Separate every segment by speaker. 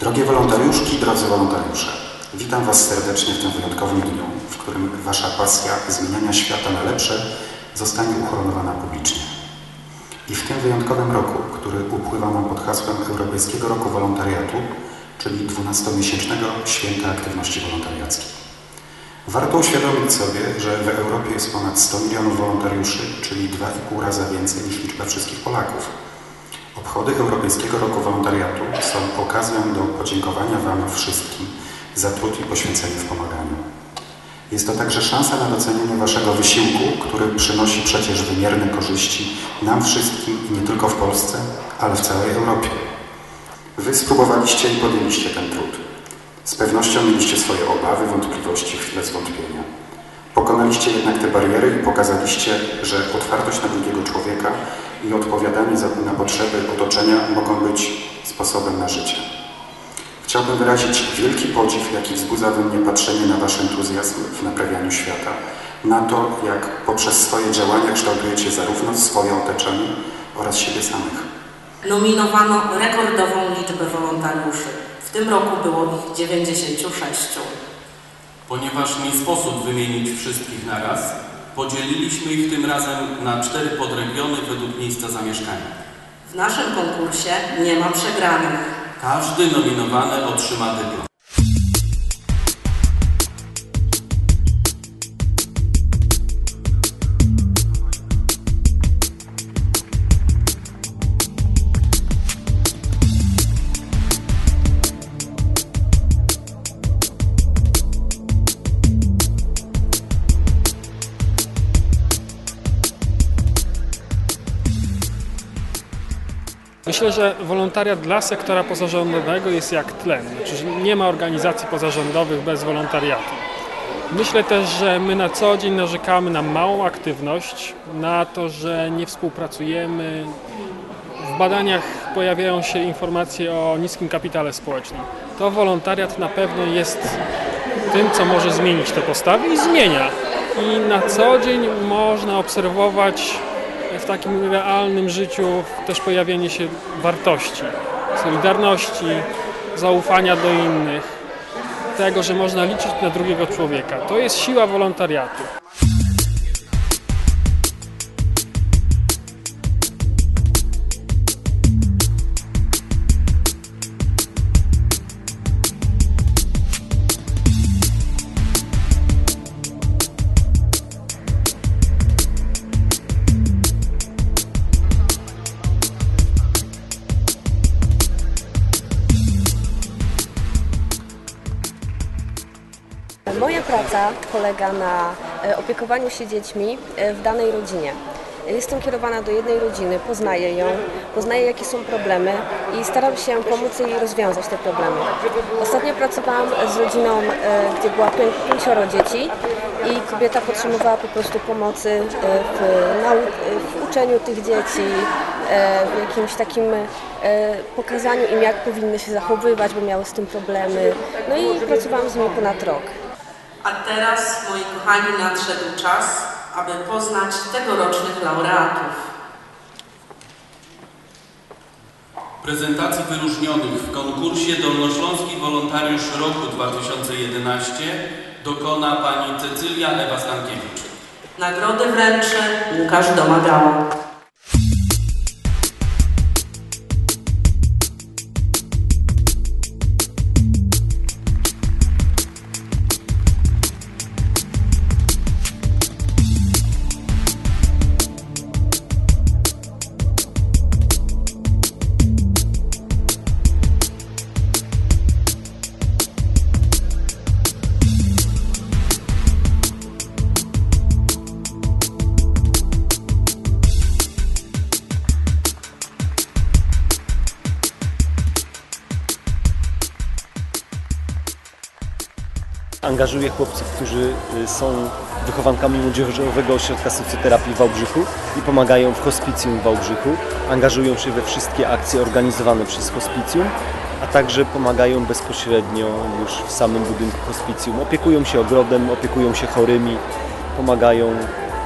Speaker 1: Drogie wolontariuszki, drodzy wolontariusze, witam Was serdecznie w tym wyjątkowym dniu, w którym Wasza pasja zmieniania świata na lepsze zostanie uhonorowana publicznie. I w tym wyjątkowym roku, który upływa nam pod hasłem Europejskiego Roku Wolontariatu, czyli 12-miesięcznego Święta Aktywności Wolontariackiej. Warto uświadomić sobie, że w Europie jest ponad 100 milionów wolontariuszy, czyli 2,5 razy więcej niż liczba wszystkich Polaków. Obchody Europejskiego Roku Wolontariatu są okazją do podziękowania Wam wszystkim za trud i poświęcenie w pomaganiu. Jest to także szansa na docenienie Waszego wysiłku, który przynosi przecież wymierne korzyści nam wszystkim nie tylko w Polsce, ale w całej Europie. Wy spróbowaliście i podjęliście ten trud. Z pewnością mieliście swoje obawy, wątpliwości, chwile zwątpienia. Pokonaliście jednak te bariery i pokazaliście, że otwartość na drugiego człowieka i odpowiadanie na potrzeby otoczenia mogą być sposobem na życie. Chciałbym wyrazić wielki podziw, jaki wzbudza we mnie patrzenie na Wasz entuzjazm w naprawianiu świata, na to, jak poprzez swoje działania kształtujecie zarówno swoje otoczenie oraz siebie samych.
Speaker 2: Nominowano rekordową liczbę wolontariuszy. W tym roku było ich 96.
Speaker 3: Ponieważ nie sposób wymienić wszystkich naraz, podzieliliśmy ich tym razem na cztery podregiony według miejsca zamieszkania.
Speaker 2: W naszym konkursie nie ma przegranych.
Speaker 3: Każdy nominowany otrzyma dyplom.
Speaker 4: Myślę, że wolontariat dla sektora pozarządowego jest jak tlen. Znaczy, nie ma organizacji pozarządowych bez wolontariatu. Myślę też, że my na co dzień narzekamy na małą aktywność, na to, że nie współpracujemy. W badaniach pojawiają się informacje o niskim kapitale społecznym. To wolontariat na pewno jest tym, co może zmienić te postawy i zmienia. I na co dzień można obserwować w takim realnym życiu też pojawienie się wartości, solidarności, zaufania do innych, tego, że można liczyć na drugiego człowieka. To jest siła wolontariatu.
Speaker 5: Polega na e, opiekowaniu się dziećmi e, w danej rodzinie. Jestem kierowana do jednej rodziny, poznaję ją, poznaję jakie są problemy i staram się pomóc jej rozwiązać te problemy. Ostatnio pracowałam z rodziną, e, gdzie było pięcioro dzieci i kobieta potrzebowała po prostu pomocy w, w uczeniu tych dzieci, w jakimś takim pokazaniu im, jak powinny się zachowywać, bo miały z tym problemy. No i pracowałam z nimi ponad rok.
Speaker 2: A teraz, moi kochani, nadszedł czas, aby poznać tegorocznych laureatów.
Speaker 3: Prezentacji wyróżnionych w konkursie Dolnośląski Wolontariusz Roku 2011 dokona pani Cecylia Ewa Stankiewicz.
Speaker 2: Nagrody wręczy Łukasz Domagała.
Speaker 6: Angażuję chłopców, którzy y, są wychowankami Młodzieżowego Ośrodka Socjoterapii w Wałbrzychu i pomagają w hospicjum w Wałbrzychu. Angażują się we wszystkie akcje organizowane przez hospicjum, a także pomagają bezpośrednio już w samym budynku hospicjum. Opiekują się ogrodem, opiekują się chorymi, pomagają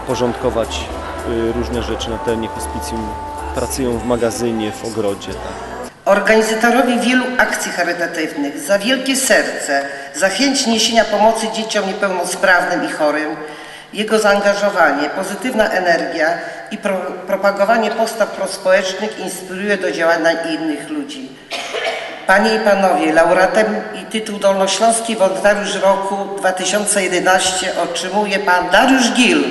Speaker 6: porządkować y, różne rzeczy na terenie hospicjum. Pracują w magazynie, w ogrodzie. Tak.
Speaker 7: Organizatorowi wielu akcji charytatywnych za wielkie serce, za chęć niesienia pomocy dzieciom niepełnosprawnym i chorym, jego zaangażowanie, pozytywna energia i pro, propagowanie postaw prospołecznych inspiruje do działania innych ludzi. Panie i Panowie, laureatem i tytuł Dolnośląski Wolontariusz Roku 2011 otrzymuje Pan Dariusz Gil.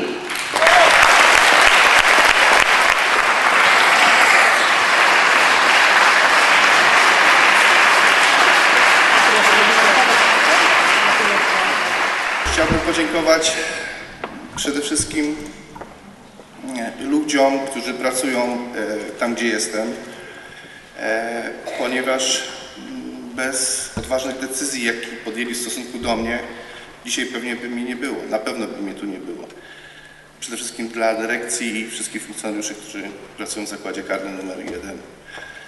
Speaker 8: Chciałbym podziękować przede wszystkim ludziom, którzy pracują e, tam, gdzie jestem, e, ponieważ mm, bez odważnych decyzji, jakie podjęli w stosunku do mnie, dzisiaj pewnie by mnie nie było, na pewno by mnie tu nie było. Przede wszystkim dla dyrekcji i wszystkich funkcjonariuszy, którzy pracują w zakładzie karnym numer 1.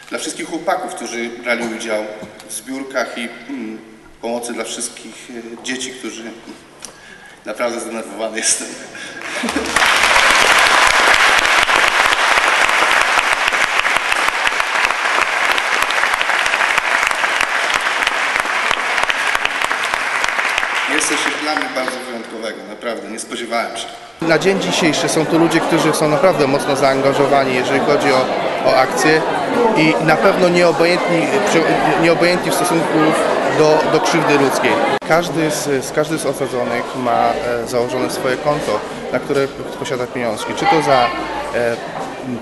Speaker 8: Dla wszystkich chłopaków, którzy brali udział w zbiórkach i mm, pomocy dla wszystkich e, dzieci, którzy Naprawdę zdenerwowany jestem. Jest coś dla mnie bardzo wyjątkowego, naprawdę, nie spodziewałem się. Na dzień dzisiejszy są tu ludzie, którzy są naprawdę mocno zaangażowani, jeżeli chodzi o, o akcje i na pewno nieobojętni, nieobojętni w stosunku do, do krzywdy ludzkiej. Każdy z, z, każdy z osadzonych ma e, założone swoje konto, na które posiada pieniążki. Czy to za e,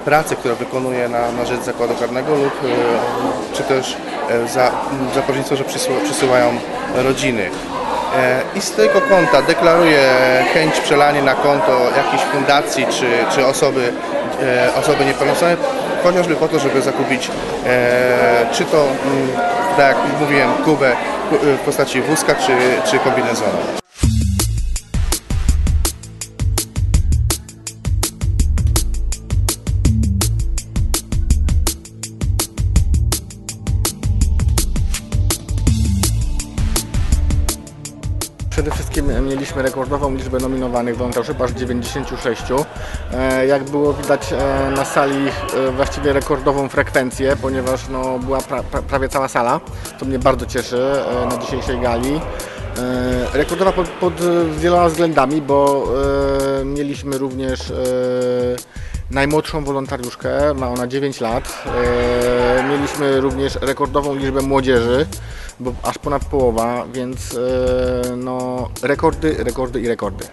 Speaker 8: pracę, którą wykonuje na, na rzecz zakładu karnego lub e, czy też za, za pośrednictwo, że przysyła, przysyłają rodziny. I z tego konta deklaruje chęć przelania na konto jakiejś fundacji czy, czy osoby, osoby niepełnosprawne, chociażby po to, żeby zakupić czy to, mm, tak jak mówiłem, kubę ku- w postaci wózka czy, czy kombinezonu.
Speaker 9: Przede wszystkim mieliśmy rekordową liczbę nominowanych wolontariuszy, aż 96. E, Jak było widać e, na sali e, właściwie rekordową frekwencję, ponieważ no, była pra, pra, prawie cała sala, co mnie bardzo cieszy e, na dzisiejszej gali. E, Rekordowa pod, pod wieloma względami, bo e, mieliśmy również e, najmłodszą wolontariuszkę, ma ona 9 lat. E, mieliśmy również rekordową liczbę młodzieży, bo aż ponad połowa, więc e, no rekordy, rekordy i rekordy.